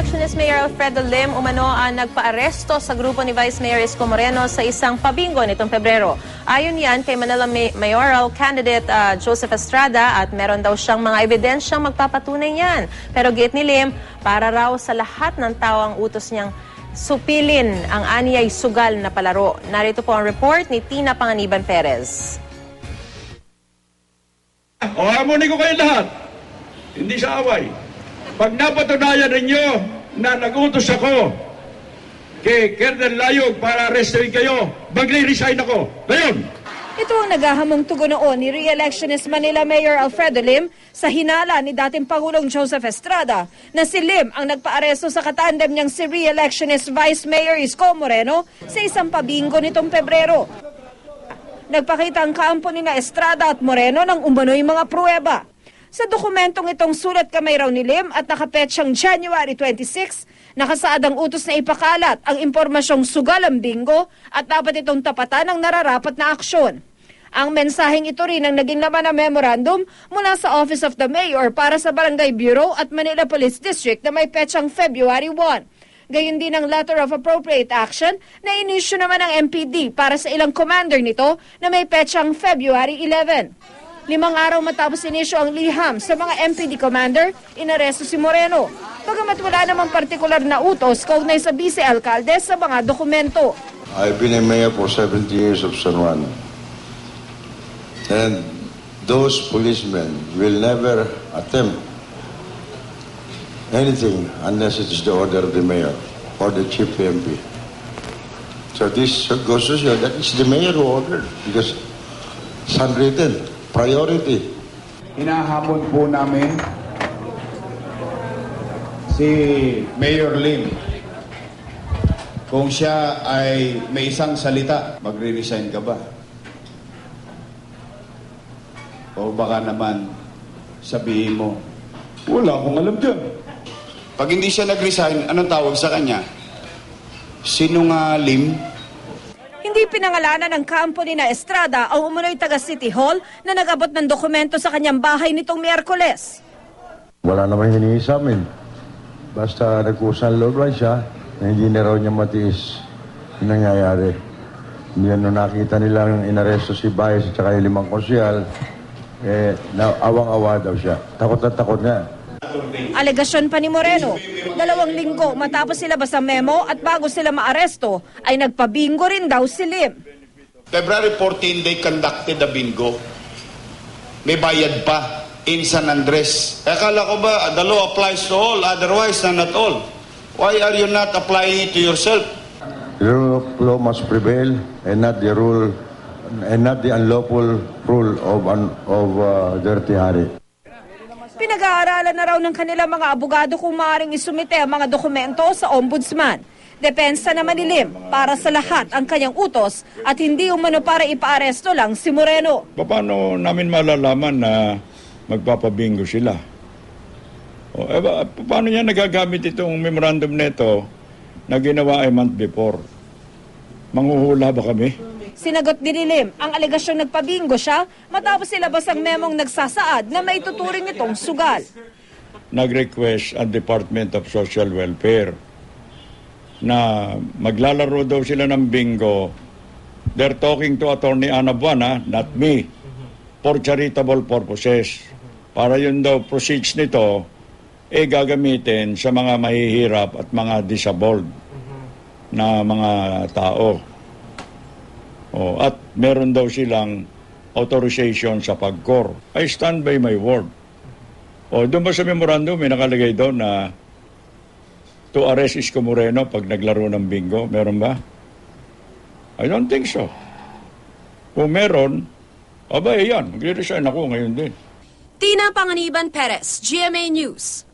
Re-electionist Mayor Alfredo Lim umano ang nagpaaresto sa grupo ni Vice Mayor Isko Moreno sa isang pabingo nitong Pebrero. Ayon yan kay Manila May- Mayoral candidate ah, Joseph Estrada at meron daw siyang mga ebidensyang magpapatunay yan. Pero gate ni Lim, para raw sa lahat ng tao ang utos niyang supilin ang aniyay sugal na palaro. Narito po ang report ni Tina Panganiban Perez. O hamunin ko kayo lahat. Hindi sa away. Pag napatunayan ninyo na nag-utos ako kay Colonel Layog para arrestin kayo, magre-resign ako. Ngayon! Ito ang naghahamong tugon noon ni re-electionist Manila Mayor Alfredo Lim sa hinala ni dating Pangulong Joseph Estrada na si Lim ang nagpaaresto sa katandem niyang si re-electionist Vice Mayor Isko Moreno sa isang pabingo nitong Pebrero. Nagpakita ang kampo ni na Estrada at Moreno ng umano'y mga pruweba. Sa dokumentong itong sulat kamay raw ni Lim at nakapetsyang January 26, nakasaad ang utos na ipakalat ang impormasyong sugal ang bingo at dapat itong tapatan ng nararapat na aksyon. Ang mensaheng ito rin ang naging laman ng memorandum mula sa Office of the Mayor para sa Barangay Bureau at Manila Police District na may petsang February 1. Gayon din ang Letter of Appropriate Action na inisyu naman ng MPD para sa ilang commander nito na may petsang February 11. Limang araw matapos inisyu ang liham sa mga MPD commander, inaresto si Moreno. Bagamat wala namang partikular na utos kaugnay sa vice-alkalde sa mga dokumento. I've been a mayor for 70 years of San Juan. And those policemen will never attempt anything unless it is the order of the mayor or the chief PMP. So this goes to show that it's the mayor who ordered because it's handwritten, priority. hinahamon po namin si Mayor Lim. Kung siya ay may isang salita, magre-resign ka ba? O baka naman sabihin mo, wala akong alam dyan. Pag hindi siya nag-resign, anong tawag sa kanya? Sinungalim? Hindi pinangalanan ng kampo ni na Estrada ang umunoy taga City Hall na nag-abot ng dokumento sa kanyang bahay nitong Miyerkules. Wala naman hinihingi sa amin. Basta nagkusan loob lang siya na hindi na raw niya matiis yung nangyayari. Yan nung nakita nilang inaresto si Baez at saka yung limang konsyal, eh, awang-awa daw siya. Takot na takot nga. Alegasyon pa ni Moreno, dalawang linggo matapos ilabas ang memo at bago sila maaresto, ay nagpabingo rin daw si Lim. February 14, they conducted a bingo. May bayad pa in San Andres. Eh, Akala ko ba the law applies to all, otherwise na not all. Why are you not applying it to yourself? The rule of law must prevail and not the rule and not the unlawful rule of of uh, dirty hari. Pinag-aaralan na raw ng kanilang mga abogado kung maaaring isumite ang mga dokumento sa ombudsman. Depensa naman ni Lim para sa lahat ang kanyang utos at hindi umano para ipaaresto lang si Moreno. Paano namin malalaman na magpapabingo sila? O, eh, paano niya nagagamit itong memorandum nito na ginawa a month before? Manghuhula ba kami? Sinagot ni Lim ang alegasyong nagpabingo siya matapos ilabas ang memong nagsasaad na may tuturing itong sugal. nag-request ang Department of Social Welfare na maglalaro daw sila ng bingo. They're talking to Attorney Ana Buana, not me, for charitable purposes. Para yun daw proceeds nito, eh gagamitin sa mga mahihirap at mga disabled na mga tao. Oh, at meron daw silang authorization sa pagkor. I stand by my word. O, doon ba sa memorandum may nakalagay doon na to arrest Isko Moreno pag naglaro ng bingo? Meron ba? I don't think so. Kung meron, aba, yan, magre-resign ako ngayon din. Tina Panganiban Perez, GMA News.